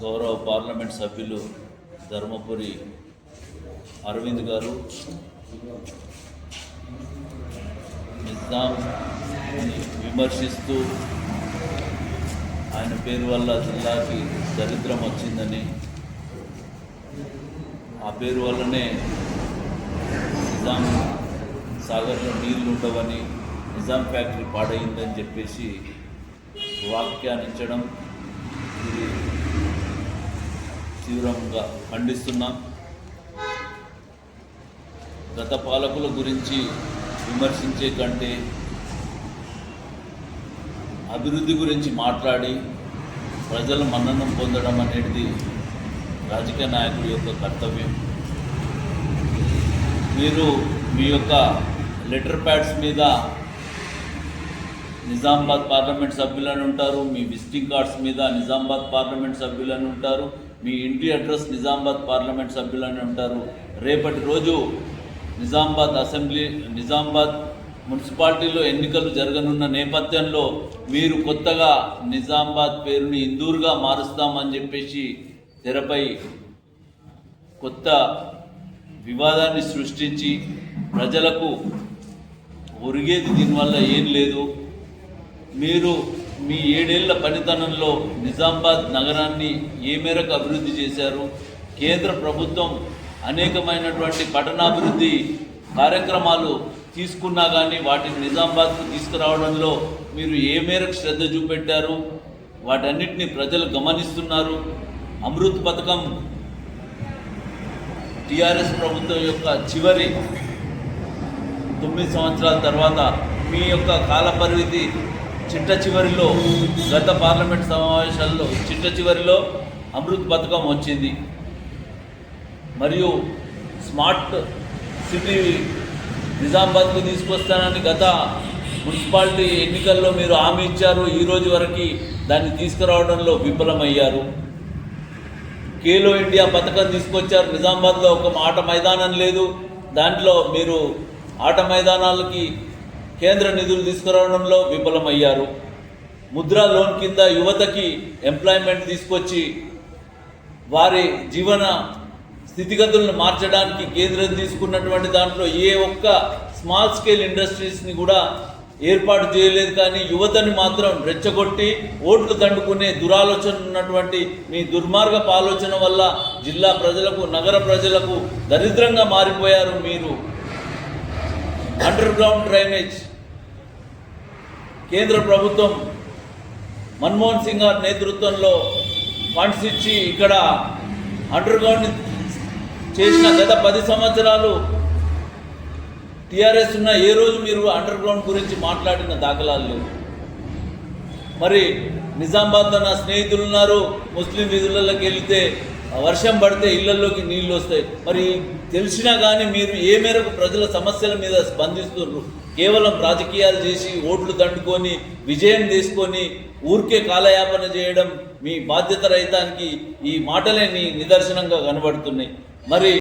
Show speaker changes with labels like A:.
A: గౌరవ పార్లమెంట్ సభ్యులు ధర్మపురి అరవింద్ గారు నిజాం విమర్శిస్తూ ఆయన పేరు వల్ల జిల్లాకి దరిద్రం వచ్చిందని ఆ పేరు వల్లనే నిజాం సాగర్లో నీళ్ళు ఉండవని నిజాం ఫ్యాక్టరీ పాడైందని చెప్పేసి వ్యాఖ్యానించడం ఇది తీవ్రంగా ఖండిస్తున్నాం. గత పాలకుల గురించి విమర్శించే కంటే అభివృద్ధి గురించి మాట్లాడి ప్రజల మన్ననం పొందడం అనేది రాజకీయ నాయకుడి యొక్క కర్తవ్యం. మీరు మీ యొక్క లెటర్ ప్యాడ్స్ మీద నిజామాబాద్ పార్లమెంట్ సభ్యులని ఉంటారు మీ విజిటింగ్ కార్డ్స్ మీద నిజామాబాద్ పార్లమెంట్ సభ్యులని ఉంటారు మీ ఇంటి అడ్రస్ నిజామాబాద్ పార్లమెంట్ సభ్యులని ఉంటారు. రేపటి రోజు నిజామాబాద్ అసెంబ్లీ నిజామాబాద్ మున్సిపాలిటీలో ఎన్నికలు జరగనున్న నేపథ్యంలో మీరు కొత్తగా నిజామాబాద్ పేరుని ఇందూరుగా మారుస్తామని చెప్పేసి తెరపై కొత్త వివాదాన్ని సృష్టించి ప్రజలకు ఒరిగేది దీనివల్ల ఏం లేదు. మీరు మీ ఏడేళ్ళ పనితనంలో నిజామాబాద్ నగరాన్ని ఏ మేరకు అభివృద్ధి చేశారు? కేంద్ర ప్రభుత్వం అనేకమైనటువంటి పట్టణాభివృద్ధి కార్యక్రమాలు తీసుకున్నా కానీ వాటిని నిజామాబాద్కు తీసుకురావడంలో మీరు ఏ మేరకు శ్రద్ధ చూపెట్టారు? వాటన్నిటిని ప్రజలు గమనిస్తున్నారు. అమృత్ పథకం టీఆర్ఎస్ ప్రభుత్వం యొక్క చివరి తొమ్మిది సంవత్సరాల తర్వాత మీ యొక్క కాల పరిమితి చిట్ట చివరిలో గత పార్లమెంట్ సమావేశాల్లో చిట్ట చివరిలో అమృత్ పథకం వచ్చింది. మరియు స్మార్ట్ సిటీ నిజామాబాద్కు తీసుకొస్తానని గత మున్సిపాలిటీ ఎన్నికల్లో మీరు హామీ ఇచ్చారు. ఈ రోజు వరకు దాన్ని తీసుకురావడంలో విఫలమయ్యారు. కేలో ఇండియా పథకం తీసుకొచ్చారు. నిజామాబాద్లో ఒక ఆట మైదానం లేదు. దాంట్లో మీరు ఆట మైదానాలకి కేంద్ర నిధులు తీసుకురావడంలో విఫలమయ్యారు. ముద్రా లోన్ కింద యువతకి ఎంప్లాయ్మెంట్ తీసుకొచ్చి వారి జీవన స్థితిగతులను మార్చడానికి కేంద్రం తీసుకున్నటువంటి దాంట్లో ఏ ఒక్క స్మాల్ స్కేల్ ఇండస్ట్రీస్ని కూడా ఏర్పాటు చేయలేదు కానీ యువతని మాత్రం రెచ్చగొట్టి ఓట్లు దండుకునే దురాలోచన ఉన్నటువంటి మీ దుర్మార్గపు ఆలోచన వల్ల జిల్లా ప్రజలకు నగర ప్రజలకు దరిద్రంగా మారిపోయారు మీరు. Underground drainage. కేంద్ర ప్రభుత్వం మన్మోహన్ సింగ్ గారి నేతృత్వంలో ఫండ్స్ ఇచ్చి ఇక్కడ అండర్ గ్రౌండ్ చేసిన గత పది సంవత్సరాలు టీఆర్ఎస్ ఉన్న ఏ రోజు మీరు అండర్ గ్రౌండ్ గురించి మాట్లాడిన దాఖలాలు లేవు. మరి నిజామాబాద్లో నా స్నేహితులు ఉన్నారు ముస్లిం వీధులలోకి వెళితే వర్షం పడితే ఇళ్ళలోకి నీళ్ళు వస్తాయి. మరి తెలిసినా కానీ మీరు ఏ మేరకు ప్రజల సమస్యల మీద స్పందిస్తున్నారు కేవలం రాజకీయాలు చేసి ఓట్లు దండుకొని విజయం తీసుకొని ఊరికే కాలయాపన చేయడం మీ బాధ్యత రహితానికి ఈ మాటలే నీ నిదర్శనంగా కనబడుతున్నాయి. మరి